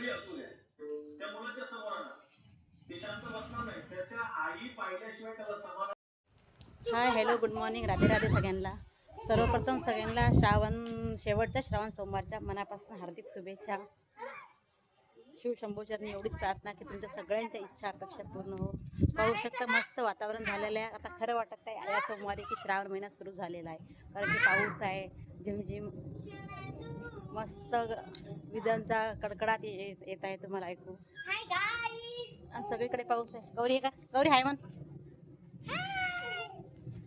स्त्री असू द्या त्या मुलाच्या समोर आणा. ते शांत बसणार नाही. त्याच्या आई पाहिल्याशिवाय त्याला समाधान hi hello good morning Radhe Radhe सगळ्यांना. सर्वप्रथम सगळ्यांना श्रावण शेवटच्या श्रावण सोमवारच्या मनापासून हार्दिक शुभेच्छा. शिवशंभूचरणी एवढीच प्रार्थना की तुमच्या सगळ्यांच्या इच्छा अपेक्षा पूर्ण हो. पाहू शकता मस्त वातावरण झालेलं आहे. आता खरं वाटत आहे या सोमवारी की श्रावण महिना सुरू झालेला आहे. कारण की पाऊस आहे झिमझिम. मस्त विजांचा कडकडाट येत आहे तुम्हाला ऐकू. सगळीकडे पाऊस आहे. गौरी आहे का? गौरी हाय म्हण.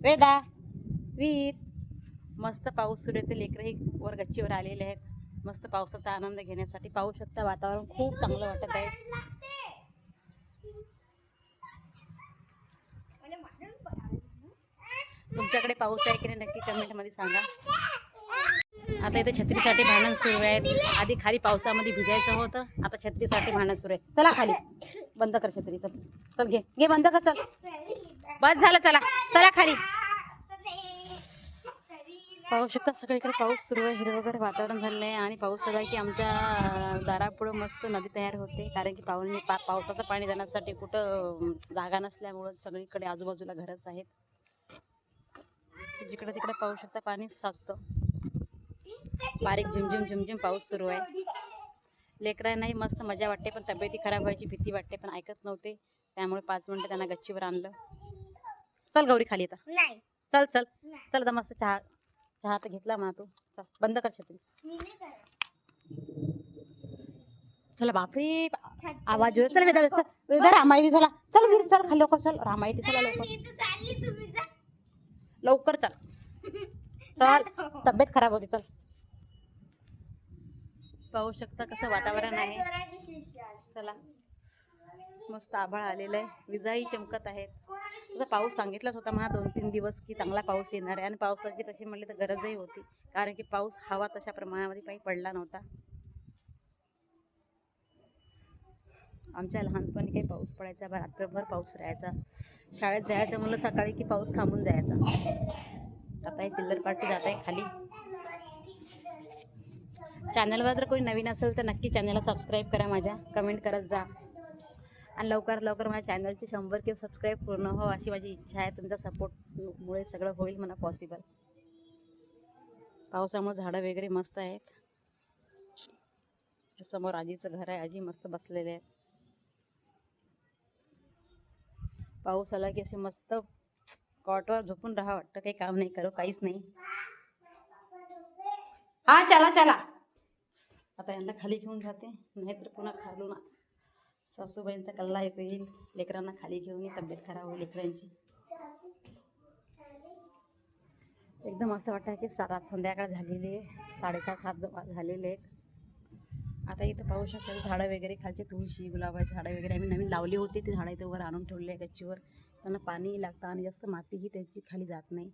वेदा वीर. मस्त पाऊस सुरू येते लेकरही वर गच्चीवर आलेले आहेत. मस्त पावसाचा आनंद घेण्यासाठी पाहू शकता वातावरण. खूप चांगलं वाटत आहे. तुमच्याकडे पाऊस आहे की नाही? नक्की कमेंटमध्ये सांगा. आता इथे छत्रीसाठी भांडण सुरू आहेत आधी खाली पावसामध्ये भिजायचं होतं. आता छत्रीसाठी भांडण सुरू आहे. चला खाली. बंद कर छत्री. चल. चल घे. घे बंद कर. चल. बस झालं चला. चला खाली. पाहू शकता सगळीकडे पाऊस सुरू आहे. हिरवगार वातावरण झालेलं आहे आणि पाऊस सगळा की आमच्या दारापुढं मस्त नदी तयार होते. कारण की पावणी पा पावसाचं पाणी जाण्यासाठी कुठं जागा नसल्यामुळं सगळीकडे आजूबाजूला घरच आहेत. जिकडे तिकडे पाहू शकता पाणी साचतं. बारीक झिमझिम झिमझिम पाऊस सुरू आहे. लेकरांनाही मस्त मजा वाटते पण तब्येती खराब व्हायची भीती वाटते पण ऐकत नव्हते. त्यामुळे पाच मिनिटं त्यांना गच्चीवर आणलं. चल गौरी खाली आता. नाही. चल चल. चल आता मस्त चहा चहा तर घेतला म्हणा तू. चल बंद कर छत्री. चला बापरे आवाज चल वेदा चल. वेदा रामायती चला. चल वीर चल खाली लवकर चल. रामायती चला लवकर. लवकर चल. चल. तब्येत खराब होती चल. पाहू शकता कसं वातावरण आहे. चला. मस्त आभाळ आलेलं आहे. विजाही चमकत आहेत. तसा पाऊस सांगितलाच होता मला दोन तीन दिवस की चांगला पाऊस येणार आहे. आणि पावसाची तशी म्हणली तर गरजही होती. कारण की पाऊस हवा तशा प्रमाणामध्ये काही पडला नव्हता. आमच्या लहानपणी काही पाऊस पडायचा बा रात्रभर पाऊस राहायचा. शाळेत जायचं म्हणलं सकाळी की पाऊस थांबून जायचा. आता हे चिल्लर पार्टी जात आहे खाली. चॅनलवर जर कोणी नवीन असेल तर नक्की चॅनलला सबस्क्राईब करा माझ्या. कमेंट करत जा. आणि लवकरात लवकर माझ्या चॅनलचे शंभर किंवा सबस्क्राईब पूर्ण हो अशी माझी इच्छा आहे. तुमचा सपोर्टमुळे सगळं होईल मला पॉसिबल पावसामुळे झाडं वगैरे मस्त आहेत. समोर आजीचं घर आहे. आजी मस्त बसलेले आहेत. पाऊस आला की असे मस्त कॉटवर झोपून राहा. वाटतं काही काम नाही करू काहीच नाही. हा चला चला. आता यांना खाली घेऊन जाते. नाहीतर पुन्हा खालून सासूबाईंचा कल्ला येतो येईल. लेकरांना खाली घेऊन तब्येत खराब होईल लेकरांची. एकदम असं वाटतं की रात संध्याकाळ झालेली आहे. साडेसात सात जवळ झालेले आहेत. आता इथं पाहू शकता झाडं वगैरे खालचे तुळशी गुलाबाची झाडं वगैरे आम्ही नवीन लावली होती. ती झाडं इथं वर आणून ठेवली आहे गच्चीवर. त्यांना पाणीही लागतं आणि जास्त मातीही त्याची खाली जात नाही.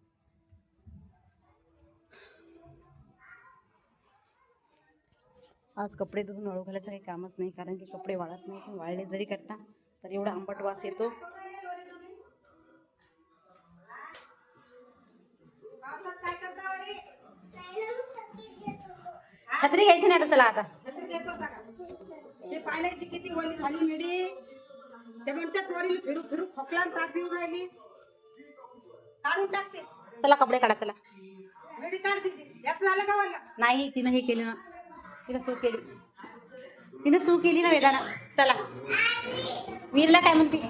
आज कपडे धुवून वाळू घालायचं काही कामच नाही कारण की कपडे वाळत नाही पण वाळले जरी करता तर एवढा आंबट वास येतो. छत्री घ्यायची नाही आता चला आता. ते पाण्याची किती ओली झाली मिडी? ते म्हणतात वरील फिरू फिरू खोकला ताप येऊन राहिली. काढून टाकते. चला कपडे काढा चला. मिडी काढ तिची. यात झालं का नाही तिनं हे केलं. ना तिनं सू केली. तिनं सू केली ना वेदाना? चला. वीरला काय म्हणते?